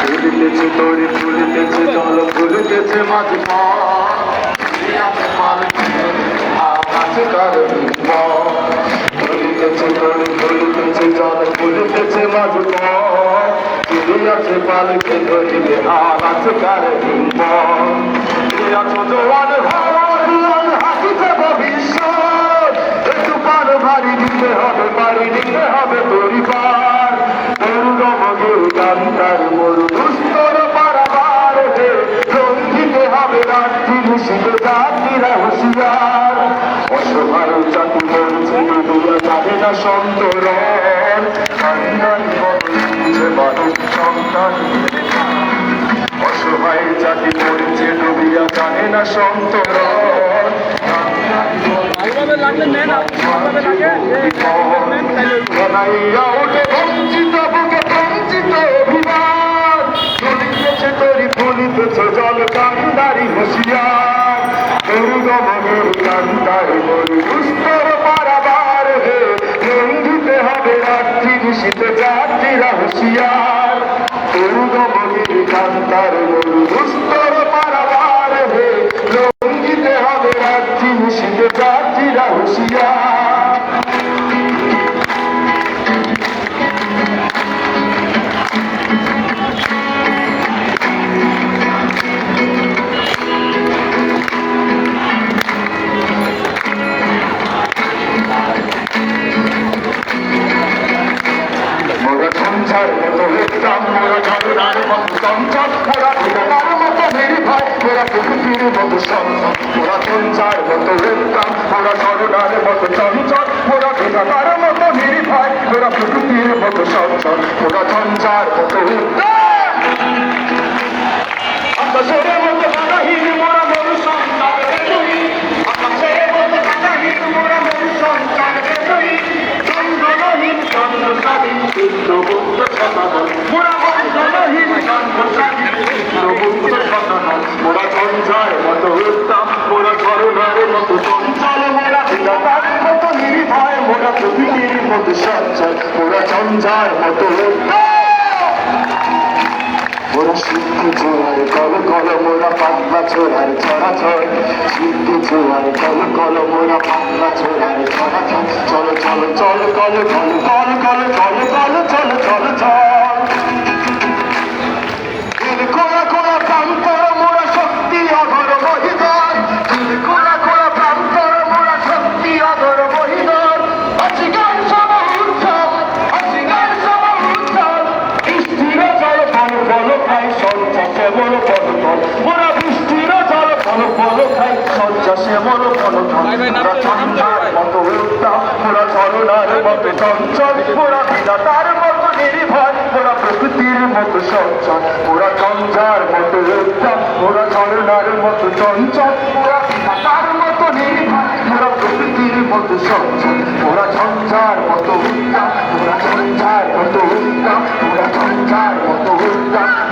ফুলিতেছে তরি ফুলিতেছে জল ফুলিতেছে মাঝ কার ফুলিতেছে তরি ফুলিতেছে জল ফুলিতেছে মাঝ আছে পালকে ধরিবে আর আছে কার আছো জোয়ান হাসিতে ভবিষ্যৎ একটু পার ভারী দিতে হবে বাড়ি দিতে হবে তাইলে ঘনাইয়া ওঠে বঞ্চিত বুকে বঞ্চিত অভিমান চলিতেছে তরি ফুলিতেছে জল কান্দারি হুঁশিয়ার দুর্গমনের কান্দার মরু দুস্তর পারাবার হে লঙ্ঘিতে হবে রাত্রি দুস্তর মতো সঞ্চল মোরা সংসার মতো হইতাম আকাশের মতো বাধাহীন মোরা মরু সন্তান বেদুই আকাশের মতো বাধাহীন মোরা মরু সন্তান বেদুই চন্দ্রহীন চন্দ্রস্বাধীন চিত্রগুপ্ত শতদল মোরা বন্ধনহীন চন্দ্রস্বাধীন চিত্রগুপ্ত নির্ভয় মোরা প্রকৃতির মতো সঞ্চল মোরা ঝঞ্ঝার মতো। ওরা সিদ্ধি জোয়ার, কল কল মোরা পাতলা ছোড়ার, ছড়া ছড়। সিদ্ধি জোয়ার, কল কল মোরা পাতলা ছোড়ার, ছড়া ছড়। চলো চলো, চল কল কল কল মতো চঞ্চল মোরা বিধাতার মতো নির্ভয় মোরা প্রকৃতির মতো সঞ্চল মোরা চঞ্চার মতো উত্তাপ মোরা ঝরনার মতো চঞ্চল মোরা বিধাতার মতো নির্ভয় মোরা প্রকৃতির মতো সঞ্চল মোরা ঝঞ্ঝার মতো উত্তাপ মোরা ঝঞ্ঝার মতো উত্তাপ মোরা ঝঞ্ঝার মতো উত্তাপ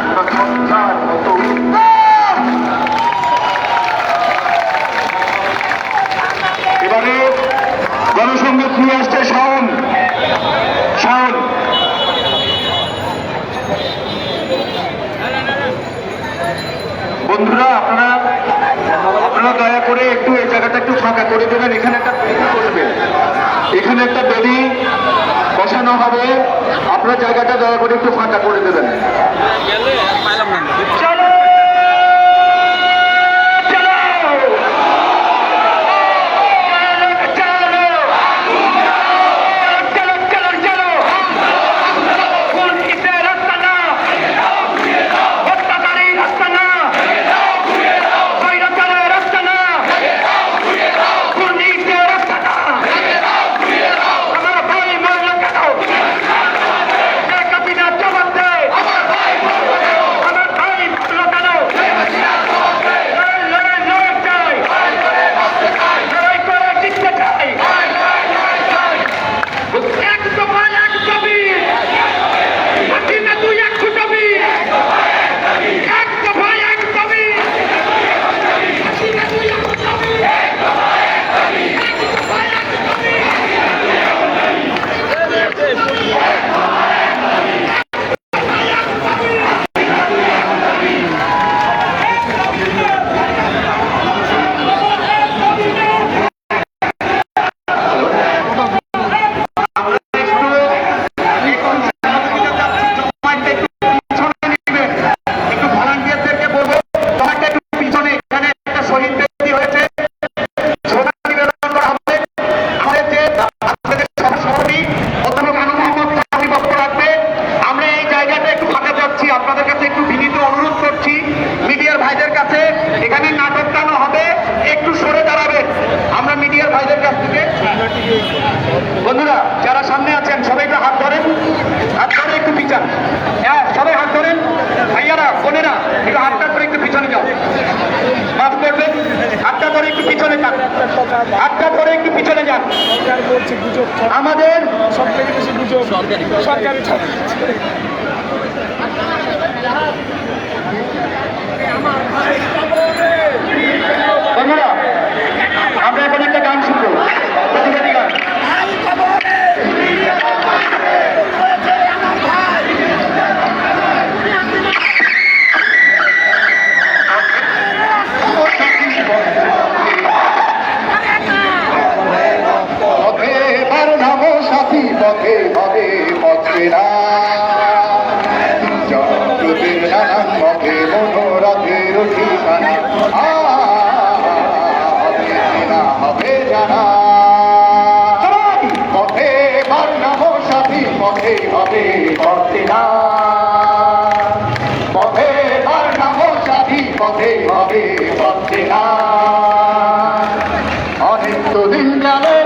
ফাঁকা করে দেবেন, এখানে একটা বেদি বসবেন এখানে একটা বেদি বসানো হবে। আপনার জায়গাটা দয়া করে একটু ফাঁকা করে দেবেন। বন্ধুরা, যারা সামনে আছেন, সবাই একটু হাত ধরেন। হাত ধরে একটু পিছান। হ্যাঁ সবাই হাত ধরেন। ভাইয়ারা, বোনেরা, একটু হাতটা ধরে একটু পিছনে যাও। মাফ করবেন। হাতটা ধরে একটু পিছনে যান। হাতটা ধরে একটু পিছনে যান। আমাদের সব বেশি গুজব সরকারি পথে ভাবে পথে না। অনেক তো দিন গেলে